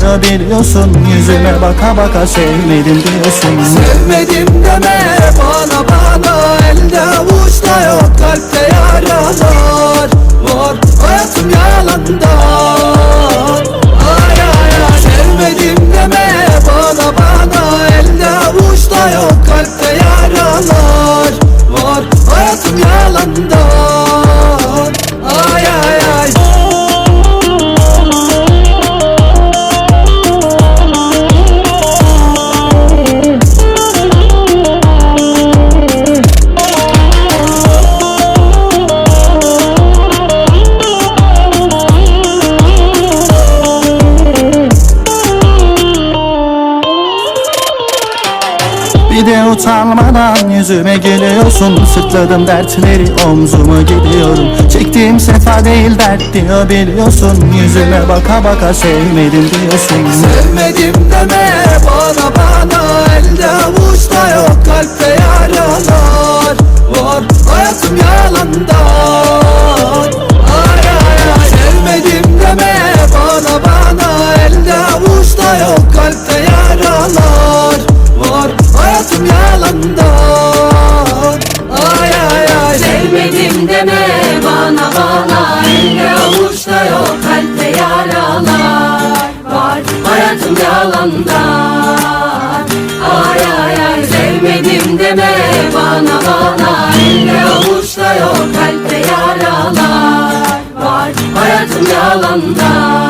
diyor biliyorsun Yüzüme baka baka sevmedim diyorsun. Sevmedim deme bana bana Elde avuçta yok kalpte yaralar Var. Hayatım yalandan. Ay ay ay. Sevmedim deme bana bana Elde avuçta yok kalpte yaralar Var. Hayatım yalandan Bir de utanmadan yüzüme gülüyorsun Sırtladım dertleri omzuma gidiyorum. Çektiğim sefa değil dert diyor biliyorsun. Yüzüme baka baka sevmedim diyorsun. Sevmedim deme bana bana. Elde avuçta yok kalpte yaralar Var. Hayatım yalandan. Ay ay ay. Sevmedim deme bana bana. Elde avuçta yok kalpte yaralar hayatım yalandan Ay ay ay. Sevmedim deme bana bana. Elde avuçta yok kalpte yaralar Var. Hayatım yalandan Ay ay ay. Sevmedim deme bana bana. Elde avuçta yok kalpte yaralar Var. Hayatım yalandan